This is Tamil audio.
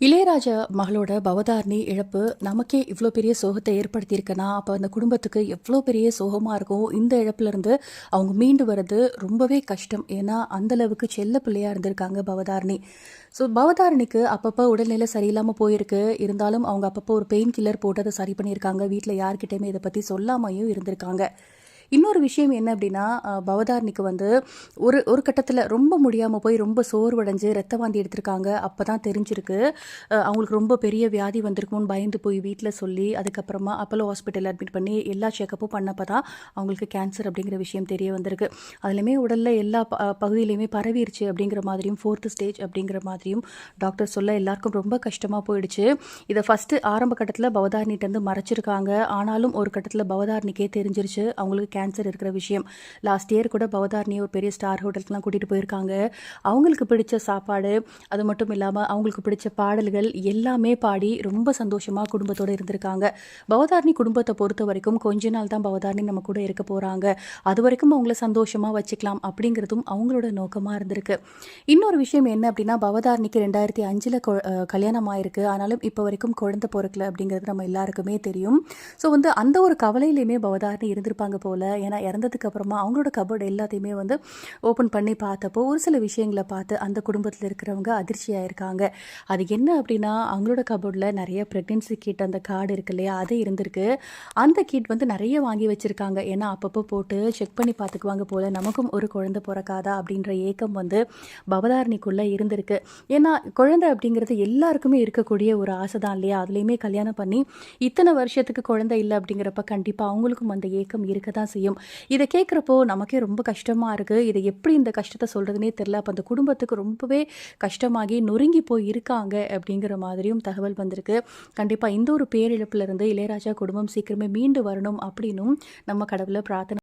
இளையராஜா மகளோட பவதாரணி இழப்பு நமக்கே இவ்வளோ பெரிய சோகத்தை ஏற்படுத்தியிருக்குன்னா அப்போ அந்த குடும்பத்துக்கு எவ்வளோ பெரிய சோகமாக இருக்கும்? இந்த இழப்புலேருந்து அவங்க மீண்டு வர்றது ரொம்பவே கஷ்டம். ஏன்னா அந்தளவுக்கு செல்ல பிள்ளையாக இருந்திருக்காங்க பவதாரணி. ஸோ பவதாரணிக்கு அப்பப்போ உடல்நிலை சரியில்லாமல் போயிருக்கு. இருந்தாலும் அவங்க அப்பப்போ ஒரு பெயின் கில்லர் போட்டு அதை சரி பண்ணியிருக்காங்க. வீட்டில் யார்கிட்டையுமே இதை பற்றி சொல்லாமையும் இருந்திருக்காங்க. இன்னொரு விஷயம் என்ன அப்படின்னா பவதாரணிக்கு வந்து ஒரு ஒரு கட்டத்தில் ரொம்ப முடியாமல் போய் ரொம்ப சோர்வடைஞ்சு ரத்த வாந்தி எடுத்திருக்காங்க. அப்போ தான் தெரிஞ்சிருக்கு அவங்களுக்கு ரொம்ப பெரிய வியாதி வந்திருக்கும்னு பயந்து போய் வீட்டில் சொல்லி அதுக்கப்புறமா அப்போலோ ஹாஸ்பிட்டலில் அட்மிட் பண்ணி எல்லா செக்கப்பும் பண்ணப்போ தான் அவங்களுக்கு கேன்சர் அப்படிங்கிற விஷயம் தெரிய வந்திருக்கு. அதுலேயுமே உடலில் எல்லா ப பகுதியிலையுமே பரவிருச்சு அப்படிங்கிற மாதிரியும் ஃபோர்த்து ஸ்டேஜ் அப்படிங்கிற மாதிரியும் டாக்டர் சொல்ல எல்லாருக்கும் ரொம்ப கஷ்டமாக போயிடுச்சு. இதை ஃபஸ்ட்டு ஆரம்ப கட்டத்தில் பவதாரணிட்டேருந்து மறைச்சிருக்காங்க. ஆனாலும் ஒரு கட்டத்தில் பவதாரணிக்கே தெரிஞ்சிருச்சு. அவங்களுக்கு கேன்சர் இருக்கிற விஷயம். லாஸ்ட் இயர் கூட பவதாரணியை ஒரு பெரிய ஸ்டார் ஹோட்டலுக்குலாம் கூட்டிகிட்டு போயிருக்காங்க. அவங்களுக்கு பிடிச்ச சாப்பாடு அது மட்டும் இல்லாமல் அவங்களுக்கு பிடிச்ச பாடல்கள் எல்லாமே பாடி ரொம்ப சந்தோஷமாக குடும்பத்தோடு இருந்திருக்காங்க. பவதாரணி குடும்பத்தை பொறுத்த வரைக்கும் கொஞ்ச நாள் தான் பவதாரணி நம்ம கூட இருக்க போகிறாங்க அது வரைக்கும் அவங்கள சந்தோஷமாக வச்சுக்கலாம் அப்படிங்கிறதும் அவங்களோட நோக்கமாக இருந்திருக்கு. இன்னொரு விஷயம் என்ன அப்படின்னா பவதாரணிக்கு ரெண்டாயிரத்தி அஞ்சில் கல்யாணம் ஆயிருக்கு. ஆனாலும் இப்போ வரைக்கும் குழந்தை பிறக்கல அப்படிங்கிறது நம்ம எல்லாருக்குமே தெரியும். ஸோ வந்து அந்த ஒரு கவலையிலையுமே பவதாரணி இருந்திருப்பாங்க போல. ஏன்னா இறந்ததுக்கு அப்புறமா அவங்களோட கபோர்டு எல்லாத்தையுமே வந்து ஓப்பன் பண்ணி பார்த்தப்போ ஒரு சில விஷயங்களை பார்த்து அந்த குடும்பத்தில் இருக்கிறவங்க அதிர்ச்சியாக இருக்காங்க அது என்ன அப்படின்னா அவங்களோட கபோர்டில் நிறைய ப்ரெக்னென்சி கிட் அந்த கார்டு இருக்கு இல்லையா? அது இருந்திருக்கு. அந்த கிட் வந்து நிறைய வாங்கி வச்சுருக்காங்க. ஏன்னா அப்பப்போ போட்டு செக் பண்ணி பார்த்துக்குவாங்க போல நமக்கும் ஒரு குழந்தை பிறக்காதா அப்படின்ற ஏக்கம் வந்து பவதாரணிக்குள்ளே இருந்திருக்கு. ஏன்னா குழந்தை அப்படிங்கிறது எல்லாருக்குமே இருக்கக்கூடிய ஒரு ஆசை தான் இல்லையா? அதுலேயுமே கல்யாணம் பண்ணி இத்தனை வருஷத்துக்கு குழந்தை இல்லை அப்படிங்கிறப்ப கண்டிப்பாக அவங்களுக்கும் அந்த ஏக்கம் இருக்க தான் செய்யும். இதை கேட்குறப்போ நமக்கே ரொம்ப கஷ்டமாக இருக்குது இதை எப்படி இந்த கஷ்டத்தை சொல்கிறதுனே தெரில அப்போ அந்த குடும்பத்துக்கு ரொம்பவே கஷ்டமாகி நொறுங்கி போய் இருக்காங்க அப்படிங்கிற மாதிரியும் தகவல் வந்திருக்கு. கண்டிப்பாக இந்த ஒரு பேரிழப்புலேருந்து இளையராஜா குடும்பம் சீக்கிரமே மீண்டு வரணும் அப்படின்னும் நம்ம கடவுளை பிரார்த்தனை